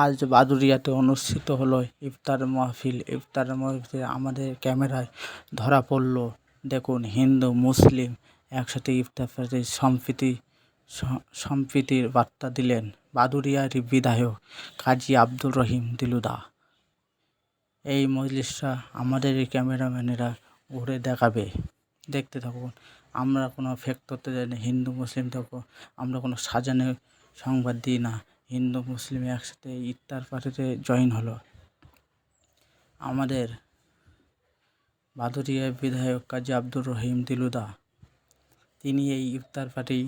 আজ বাদুড়িয়াতে অনুষ্ঠিত হলো ইফতার মাহফিল। ইফতার মাহফিলে আমাদের ক্যামেরায় ধরা পড়ল, দেখুন, হিন্দু, মুসলিম একসাথে ইফতার সম্প্রীতি, সম্প্রীতির বার্তা দিলেন বাদুড়িয়ার বিধায়ক কাজী আব্দুর রহিম দিলুদা। এই মজলিসটা আমাদের এই ক্যামেরাম্যানেরা ঘুরে দেখাবে। দেখতে থাকুন, আমরা কোনো ফেক যাই না, হিন্দু, মুসলিম থাকো আমরা কোনো সাজানো সংবাদ দিই না। হিন্দু, মুসলিম একসাথে ইফতার পার্টিতে জয়েন হলো। আমাদের বাদুরিয়া বিধায়ক কাজী আব্দুর রহিম দিলুদা, তিনি এই ইফতার পার্টি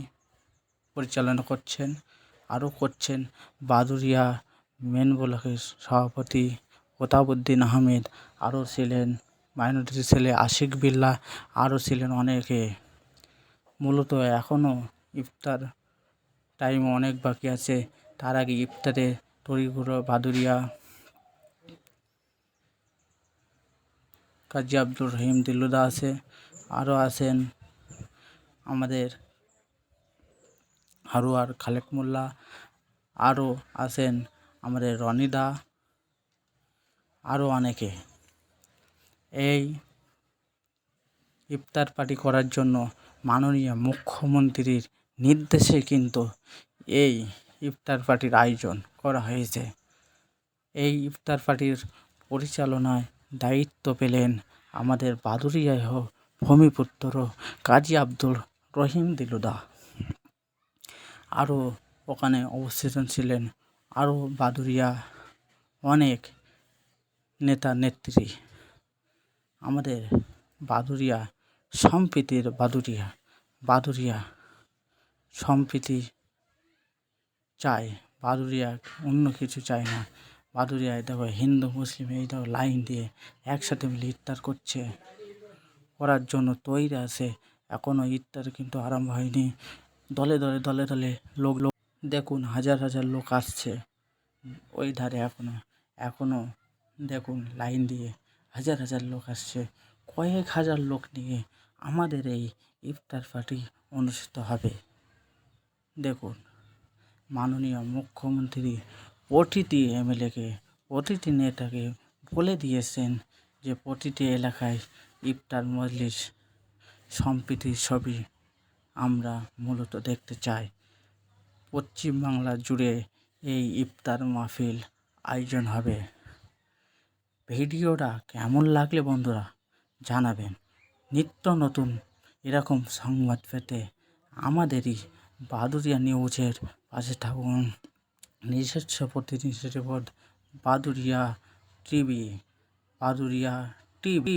পরিচালনা করছেন, আরও করছেন বাদুরিয়া মেন ব্লকের সভাপতি প্রতাপউদ্দিন আহমেদ, আরও ছিলেন মাইনরিটি ছেলে আশিক বিল্লা, আরও ছিলেন অনেকে। মূলত এখনও ইফতার টাইম অনেক বাকি আছে। তার আগে ইফতারে তড়িঘড়ো বাদুরিয়া কাজী আব্দুর রহিম দিল্লুদা আছে, আরও আছেন আমাদের হারুয়ার খালেক মোল্লা, আরও আছেন আমাদের রনিদা, আরও অনেকে। এই ইফতার পার্টি করার জন্য মাননীয় মুখ্যমন্ত্রীর নির্দেশে কিন্তু এই ইফতার পার্টির আয়োজন করা হয়েছে। এই ইফতার পার্টির পরিচালনায় দায়িত্ব পেলেন আমাদের বাদুরিয়ায় ভূমিপুত্র কাজী আব্দুল রহিম দিলুদা। আরও ওখানে অবস্থিত ছিলেন আরও বাদুরিয়া অনেক নেতা নেত্রী। আমাদের বাদুরিয়া সম্প্রীতির বাদুরিয়া বাদুরিয়া সম্প্রীতি চায়। বাদুরিয়া অন্য কিছু চায় না। বাদুরিয়ায় দেখো হিন্দু, মুসলিম এই দেখো লাইন দিয়ে একসাথে মিলে ইফতার করছে। করার জন্য তৈরি আছে। এখনও ইফতার কিন্তু আরম্ভ হয়নি। দলে দলে দলে দলে লোক লোক, দেখুন হাজার হাজার লোক আসছে। ওই ধারে এখনও এখনও দেখুন লাইন দিয়ে হাজার হাজার লোক আসছে। কয়েক হাজার লোক নিয়ে আমাদের এই ইফতার পার্টি অনুষ্ঠিত হবে। দেখুন। মাননীয় মুখ্যমন্ত্রী প্রতিটি এমএলএকে প্রতিটি নেতাকে বলে দিয়েছেন যে প্রতিটি এলাকায় ইফতার মজলিস সম্প্রীতির ছবি আমরা মূলত দেখতে চাই। পশ্চিমবাংলা জুড়ে এই ইফতার মাহফিল আয়োজন হবে। ভিডিওটা কেমন লাগলে বন্ধুরা জানাবেন। নিত্য নতুন এরকম সংবাদ পেতে আমাদেরই বাদুরিয়া নিউজের পাশে থাকুন। নিজস্ব প্রতিনিধি report Baduria TV Baduria TV.